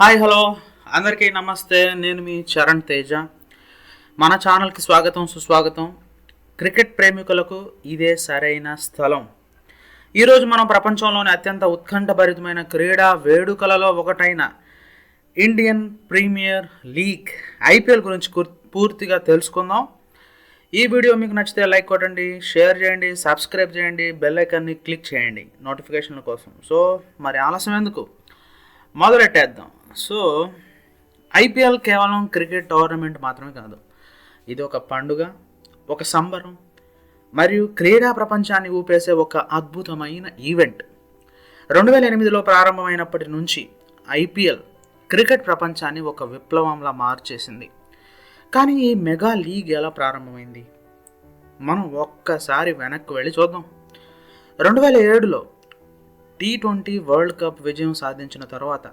Hi hello. అందరికీ నమస్తే. నేను మీ చరణ్ తేజ. మన ఛానల్కి స్వాగతం సుస్వాగతం. క్రికెట్ ప్రేమికులకు ఇదే సరైన స్థలం. ఈరోజు మనం ప్రపంచంలోని అత్యంత ఉత్కంఠభరితమైన క్రీడా వేడుకలలో ఒకటైన ఇండియన్ ప్రీమియర్ లీగ్ ఐపీఎల్ గురించి పూర్తిగా తెలుసుకుందాం. ఈ వీడియో మీకు నచ్చితే లైక్ కొట్టండి షేర్ చేయండి సబ్స్క్రైబ్ చేయండి బెల్ ఐకాన్ని క్లిక్ చేయండి నోటిఫికేషన్ల కోసం. సో మరి ఆలస్యం ఎందుకు? మొదలెట్టేద్దాం. సో ఐపీఎల్ కేవలం క్రికెట్ టోర్నమెంట్ మాత్రమే కాదు. ఇది ఒక పండుగ ఒక సంబరం మరియు క్రీడా ప్రపంచాన్ని ఊపేసే ఒక అద్భుతమైన ఈవెంట్. రెండు వేల ఎనిమిదిలో ప్రారంభమైనప్పటి నుంచి ఐపీఎల్ క్రికెట్ ప్రపంచాన్ని ఒక విప్లవంలా మార్చేసింది. కానీ ఈ మెగా లీగ్ ఎలా ప్రారంభమైంది? మనం ఒక్కసారి వెనక్కి వెళ్ళి చూద్దాం. రెండు వేల ఏడులో టీ ట్వంటీ వరల్డ్ కప్ విజయం సాధించిన తర్వాత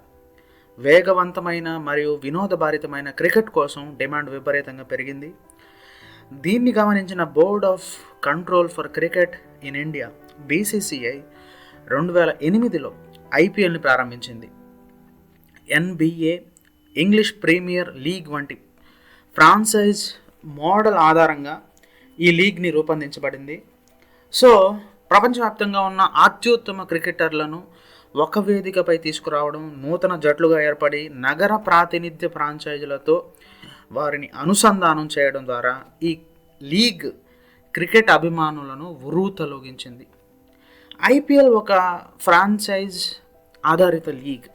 వేగవంతమైన మరియు వినోదభారితమైన క్రికెట్ కోసం డిమాండ్ విపరీతంగా పెరిగింది. దీన్ని గమనించిన Board of Control for Cricket in India BCCI రెండు వేల ఎనిమిదిలో ఐపీఎల్ని ప్రారంభించింది. ఎన్బిఏ ఇంగ్లీష్ ప్రీమియర్ లీగ్ వంటి ఫ్రాన్సైజ్ మోడల్ ఆధారంగా ఈ లీగ్ని రూపొందించబడింది. సో ప్రపంచవ్యాప్తంగా ఉన్న అత్యుత్తమ క్రికెటర్లను ఒక వేదికపై తీసుకురావడం నూతన జట్లుగా ఏర్పడి నగర ప్రాతినిధ్య ఫ్రాంచైజీలతో వారిని అనుసంధానం చేయడం ద్వారా ఈ లీగ్ క్రికెట్ అభిమానులను ఉరూతలొగించింది. ఐపీఎల్ ఒక ఫ్రాంచైజ్ ఆధారిత లీగ్.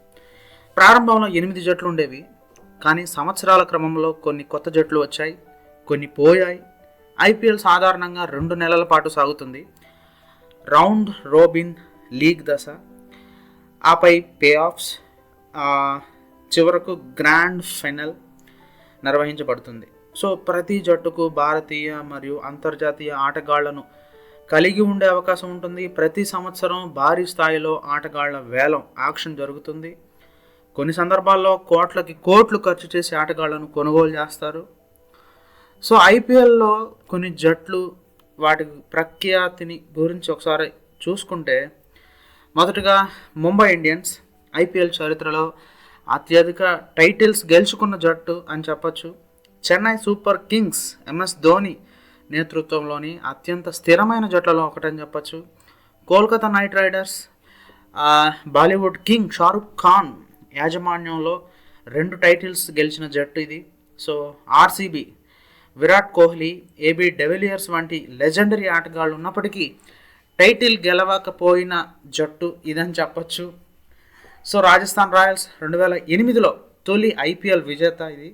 ప్రారంభంలో ఎనిమిది జట్లు ఉండేవి కానీ సంవత్సరాల క్రమంలో కొన్ని కొత్త జట్లు వచ్చాయి కొన్ని పోయాయి. ఐపీఎల్ సాధారణంగా రెండు నెలల పాటు సాగుతుంది. రౌండ్ రోబిన్ లీగ్ దశ. ఆపై పే ఆఫ్స్ చివరకు గ్రాండ్ ఫైనల్ నిర్వహించబడుతుంది. సో ప్రతి జట్టుకు భారతీయ మరియు అంతర్జాతీయ ఆటగాళ్ళను కలిగి ఉండే అవకాశం ఉంటుంది. ప్రతి సంవత్సరం భారీ స్థాయిలో ఆటగాళ్ళ వేలం ఆక్షన్ జరుగుతుంది. కొన్ని సందర్భాల్లో కోట్లకి కోట్లు ఖర్చు చేసి ఆటగాళ్ళను కొనుగోలు చేస్తారు. సో ఐపీఎల్లో కొన్ని జట్లు వాటి ప్రఖ్యాతిని గురించి ఒకసారి చూసుకుంటే మొదటగా ముంబై ఇండియన్స్ ఐపీఎల్ చరిత్రలో అత్యధిక టైటిల్స్ గెలుచుకున్న జట్టు అని చెప్పొచ్చు. Chennai super kings M S Dhoni నేతృత్వంలోని అత్యంత స్థిరమైన జట్లలో ఒకటని చెప్పొచ్చు. Kolkata knight riders Bollywood king Shahrukh Khan యాజమాన్యంలో రెండు టైటిల్స్ గెలిచిన జట్టు ఇది. So RCB Virat Kohli A B de Villiers వంటి లెజెండరీ ఆటగాళ్ళు ఉన్నప్పటికీ టైటిల్ గెలవకపోయిన జట్టు ఇదని చెప్పొచ్చు. సో రాజస్థాన్ రాయల్స్ రెండు వేల ఎనిమిదిలో తొలి ఐపీఎల్ విజేత ఇది.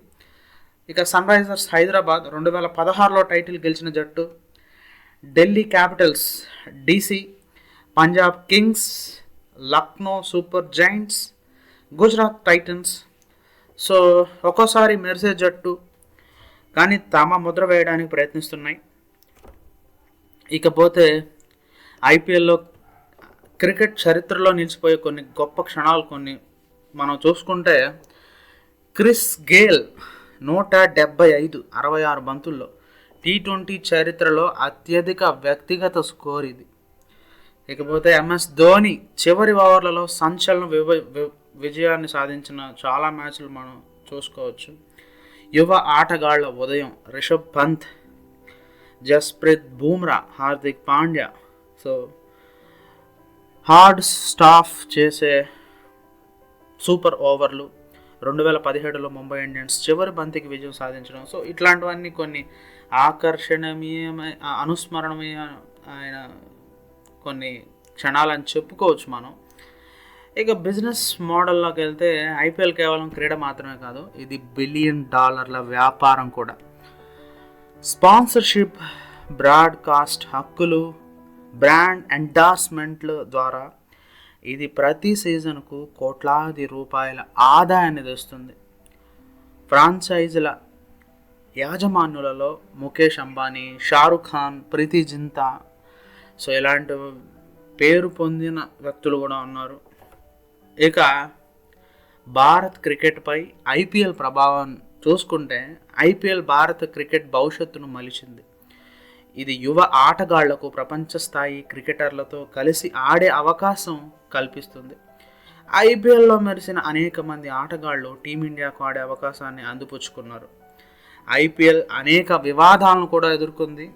ఇక సన్ రైజర్స్ హైదరాబాద్ రెండు వేల పదహారులో టైటిల్ గెలిచిన జట్టు. Delhi capitals DC Punjab kings Lucknow super giants Gujarat titans. So ఒక్కోసారి మెరిసే జట్టు కానీ తమ ముద్ర వేయడానికి ప్రయత్నిస్తున్నాయి. ఇకపోతే ఐపీఎల్లో క్రికెట్ చరిత్రలో నిలిచిపోయే కొన్ని గొప్ప క్షణాలు కొన్ని మనం చూసుకుంటే క్రిస్ గేల్ నూట డెబ్బై ఐదు అరవై ఆరు బంతుల్లో టీ ట్వంటీ చరిత్రలో అత్యధిక వ్యక్తిగత స్కోర్ ఇది. ఇకపోతే ఎంఎస్ ధోని చివరి ఓవర్లలో సంచలన వివ వి- విజయాన్ని సాధించిన చాలా మ్యాచ్లు మనం చూసుకోవచ్చు. యువ ఆటగాళ్ళ ఉదయం Rishabh Pant Jasprit Bumrah Hardik Pandya so hard staff చేసే సూపర్ ఓవర్లు రెండు వేల పదిహేడులో ముంబై ఇండియన్స్ చివరి బంతికి విజయం సాధించడం. సో ఇట్లాంటివన్నీ కొన్ని ఆకర్షణీయమైన అనుస్మరణీయ ఆయన కొన్ని క్షణాలని చెప్పుకోవచ్చు మనం. ఇక బిజినెస్ మోడల్లోకి వెళ్తే ఐపీఎల్ కేవలం క్రీడ మాత్రమే కాదు ఇది బిలియన్ డాలర్ల వ్యాపారం కూడా. స్పాన్సర్షిప్ బ్రాడ్కాస్ట్ హక్కులు బ్రాండ్ ఎండార్స్మెంట్ల ద్వారా ఇది ప్రతి సీజన్కు కోట్లాది రూపాయల ఆదాయాన్ని తెస్తుంది. ఫ్రాంచైజీల యాజమాన్యులలో ముఖేష్ అంబానీ షారుఖ్ ఖాన్ ప్రీతి జింతా సో ఇలాంటి పేరు పొందిన వ్యక్తులు కూడా ఉన్నారు. ఇక భారత్ క్రికెట్పై ఐపీఎల్ ప్రభావం చూసుకుంటే ఐపీఎల్ భారత క్రికెట్ భవిష్యత్తును మలిచింది. ఇది యువ ఆటగాళ్ళకు ప్రపంచ స్థాయి క్రికెటర్లతో కలిసి ఆడే అవకాశం కల్పిస్తుంది. ఐపీఎల్లో మెరిసిన అనేక మంది ఆటగాళ్ళు టీమిండియాకు ఆడే అవకాశాన్ని అందిపుచ్చుకున్నారు. ఐపీఎల్ అనేక వివాదాలను కూడా ఎదుర్కొంది.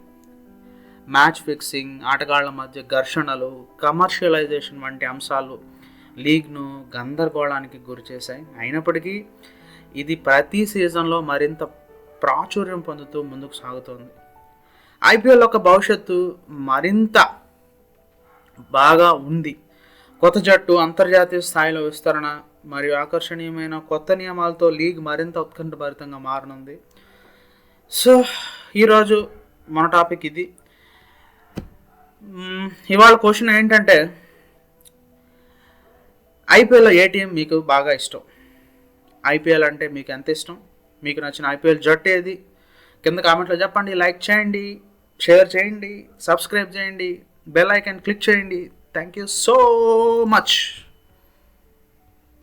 మ్యాచ్ ఫిక్సింగ్ ఆటగాళ్ళ మధ్య ఘర్షణలు కమర్షియలైజేషన్ వంటి అంశాలు లీగ్ను గందరగోళానికి గురిచేశాయి. అయినప్పటికీ ఇది ప్రతి సీజన్లో మరింత ప్రాచుర్యం పొందుతూ ముందుకు సాగుతోంది. ఐపీఎల్ యొక్క భవిష్యత్తు మరింత బాగా ఉంది. కొత్త జట్టు అంతర్జాతీయ స్థాయిలో విస్తరణ మరియు ఆకర్షణీయమైన కొత్త నియమాలతో లీగ్ మరింత ఉత్కంఠభరితంగా మారనుంది. సో ఈరోజు మన టాపిక్ ఇది. ఇవాళ క్వశ్చన్ ఏంటంటే ఐపీఎల్లో ఏ టీం మీకు బాగా ఇష్టం? ఐపీఎల్ అంటే మీకు ఎంత ఇష్టం? మీకు నచ్చిన ఐపీఎల్ జట్టు ఏది? కింద కామెంట్లో చెప్పండి లైక్ చేయండి. షేర్ చేయండి సబ్స్క్రైబ్ చేయండి బెల్ ఐకాన్ క్లిక్ చేయండి. Thank you so much